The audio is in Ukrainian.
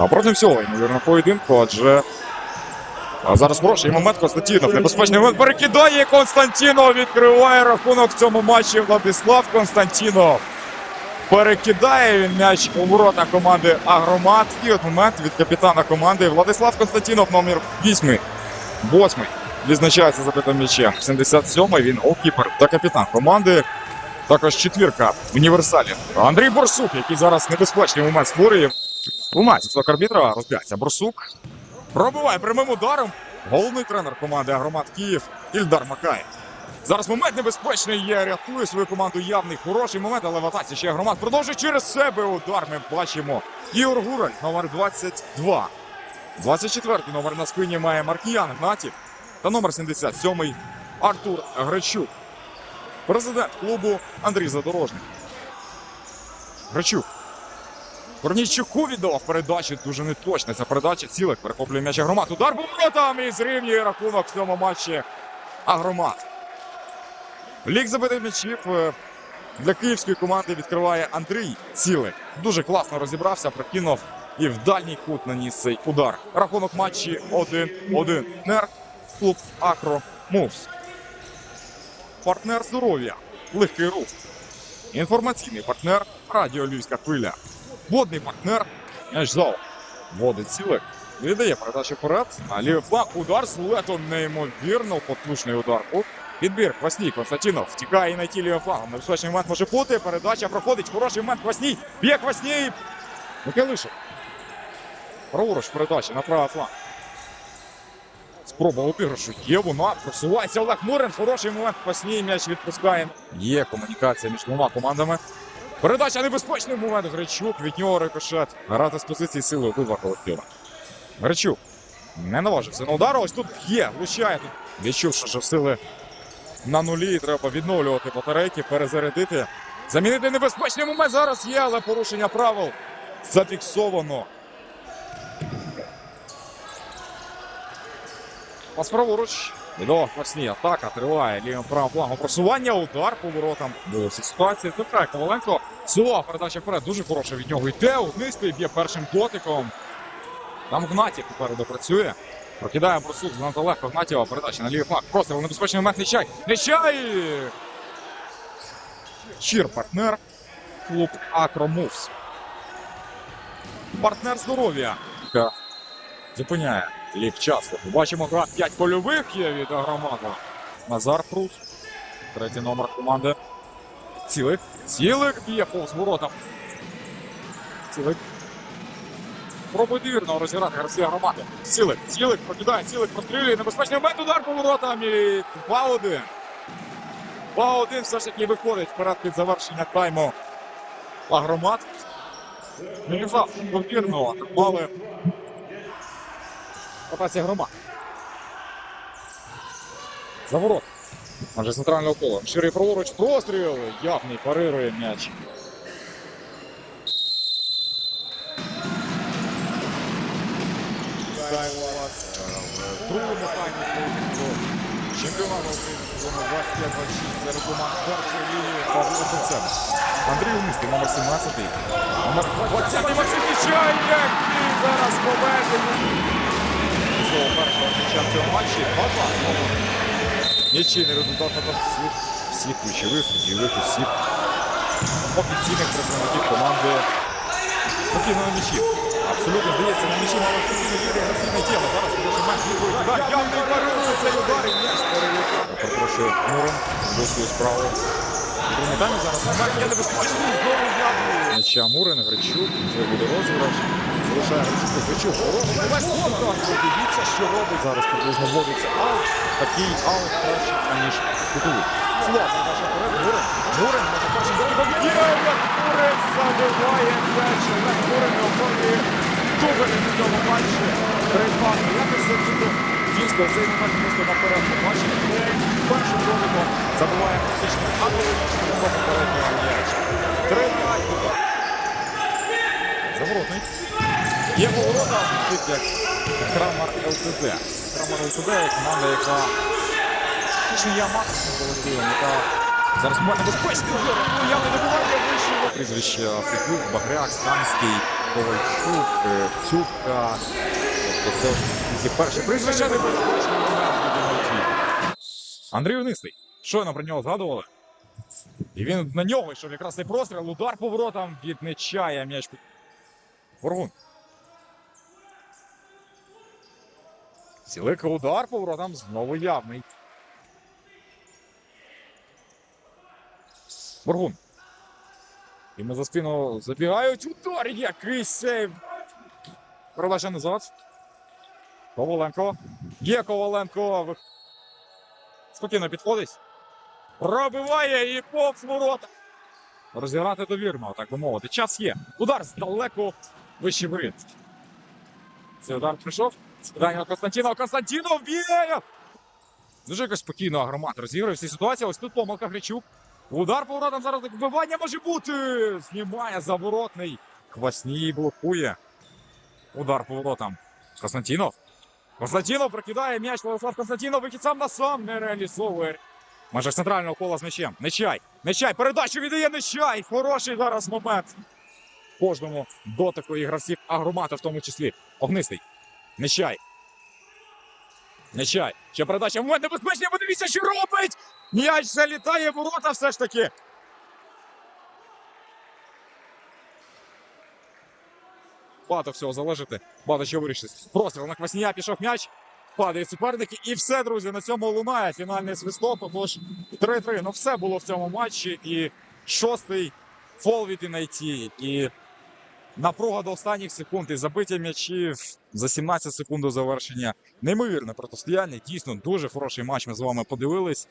А проти всього, ймовірно, поєдинку, адже а зараз хороший момент Константінов. Небезпечний момент перекидає Константінов. Відкриває рахунок в цьому матчі Владислав Константінов. Перекидає він м'яч у ворота команди Агромат. І от момент від капітана команди Владислав Константінов, номер 8. 8. Відзначається забитим м'ячем. 77-й він голкіпер та капітан команди. Також четвірка універсалів. Андрій Борсук, який зараз небезпечний момент створює. Матчі з арбітра розбирається Борсук. Пробиває прямим ударом. Головний тренер команди Агромат Київ Ільдар Макаєв. Зараз момент небезпечний є. Рятує свою команду явний. Хороший момент, але в атаці ще Агромат продовжує через себе удар. Ми бачимо. Ігор Гураль, номер 22. 24-й номер на спині має Маркіян Гнатів. Та номер 77-й Артур Гречук. Президент клубу Андрій Задорожний. Гречук. Корнійчуку віддавав передачу. Дуже неточна ця передача. Цілик перехоплює м'яч Агромат. Удар був там і зрівнює рахунок в цьому матчі Агромат. Лік забитих м'ячів е, для київської команди відкриває Андрій Цілик. Дуже класно розібрався, прокинув і в дальній кут наніс цей удар. Рахунок матчі 1-1. Нер клуб Акро Мувс. Партнер здоров'я. Легкий рух. Інформаційний партнер Радіо Львівська хвиля. Водний партнер М'яч зал. Водить цілик. Віддає передачу вперед. А лівий фланг. Удар з летом неймовірно потужний удар. Підбір Квасній Константінов втікає на ті лівим флангом. Небезпечний момент може бути. Передача проходить. Хороший момент. Квасній. Б'є Квасній. Микелишин. Праворуч передача на правий фланг. Спроба обіграшу. Є вона. Просувається Олег Мурин. Хороший момент. Квасній м'яч відпускає. Є комунікація між двома командами. Передача небезпечний момент. Гречук від нього рикошет. Грати з позиції сили обидва колектива. Гречук не наважився на удар. Ось тут є, влучає тут. Відчувши, що сили на нулі. Треба відновлювати батарейки, перезарядити. Замінити небезпечний момент зараз є, але порушення правил зафіксовано. Пас праворуч. Відомо Квасні. Атака триває лівим правим флангом. Просування, удар по воротам. Була ситуація. Втикає Коваленко. Сила передача вперед. Дуже хороша від нього йде. Вниз б'є першим дотиком. Там Гнатів попереду працює. Прокидає Борсук занадто легко Гнатєва. Передача на лівий фланг. Просто небезпечний момент Нечай. Нечай! Чір партнер. Клуб Акромувс. Партнер здоров'я. Зупиняє лік. Бачимо гра 5 польових є від Агромата. Назар Прус. Третій номер команди. Цілик. Цілик б'є повз воротам. Цілик. Пробує вірно розіграти Гарсія громади. Цілик, цілик, прокидає, цілик, прострілює. Небезпечний момент, удар по воротам і 2-1. 2-1 все ж таки виходить вперед під завершення тайму. Агромат. Мілізав, повірно, атакували. Ротація громад. За ворот. Майже центрального кола. Ширий праворуч, простріл. Явний парирує м'яч. Другому таймі чемпіонату України сезону 25-26 серед команд першої лінії та Вілоцевцем. Андрій Умистий, номер 17. Номер 20 Максим Нічай, який зараз поведений. Цього першого м'яча в цьому матчі 2-2. Нічийний результат на всіх, всіх ключових, дієвих усіх офіційних представників команди спокійно на. Абсолютно здається на м'ячі, але спокійно вірить агресивне тіло. Зараз хороший матч відповідь. Удар, явний парирує цей удар і м'яч перелітає. Перепрошую, Муром, до свою справу. Приймаємо зараз момент, є небезпечний, знову явний. М'яча Мурин, Гречук, вже буде розіграш. Залишає Гречук, Гречук, хороший момент, контакт. Дивіться, що робить зараз, приблизно вводиться аут. Такий аут краще, аніж кутовий. Слава, наша перед Мурин. Мурин, може першим дотиком. Є, як забиває м'яч. Олег Мурин оформлює дубль в цьому матчі. Три-два. Якось це чудо. Дійсно, цей момент просто наперед побачив. Першим дотиком забиває фактично аналогічно до попереднього м'яч. Три-два. Заворотний. Є поворота, тут як Крамар ЛТД. Крамар ЛТД команда, яка фактично є аматорським колективом, яка Зараз момент небезпечний удар. Ну, явне добування вийшло. Прізвища Фігук, Багряк, Станський, Ковальчук, е, Цюбка. Тобто це тільки перше прізвище від Іванчук. Андрій Унистий. Щойно про нього згадували. І він на нього йшов якраз цей простріл, удар поворотом від Нечая м'яч. під- Цілика удар поворотом знову явний. Боргун. Йому за спину забігають. Удар! Який сейв! Передача назад. Коваленко. Є Коваленко. Спокійно підходить. Пробиває і повз ворота. Розіграти довірно, так би мовити. Час є. Удар здалеку вище воріт. Цей удар прийшов. Скидання на Константінова. Константінов б'є! Дуже якось спокійно агромат розігрує всі ситуації. Ось тут помилка Гречук. Удар поворотом зараз вбивання може бути. Знімає заворотний. Квасній блокує. Удар поворотом. Константінов. Константінов прокидає м'яч. Владислав Константінов вихід сам на сам не реалізовує. Майже центрального кола з м'ячем. Нечай. Нечай. Передачу віддає Нечай. Хороший зараз момент. Кожному дотику і гравців агромата в тому числі. Огнистий. Нечай. Нечай. Ще передача. Момент небезпечний. Подивіться, що робить. М'яч залітає в ворота все ж таки. Багато всього залежати. Багато що вирішити. Простріл на Кваснія пішов м'яч. Падають суперники. І все, друзі, на цьому лунає фінальний свисток. Отож 3-3. Ну все було в цьому матчі. І шостий фол від Інайті. І напруга до останніх секунд. І забиття м'ячів за 17 секунд до завершення. Неймовірне протистояння. Дійсно дуже хороший матч. Ми з вами подивились.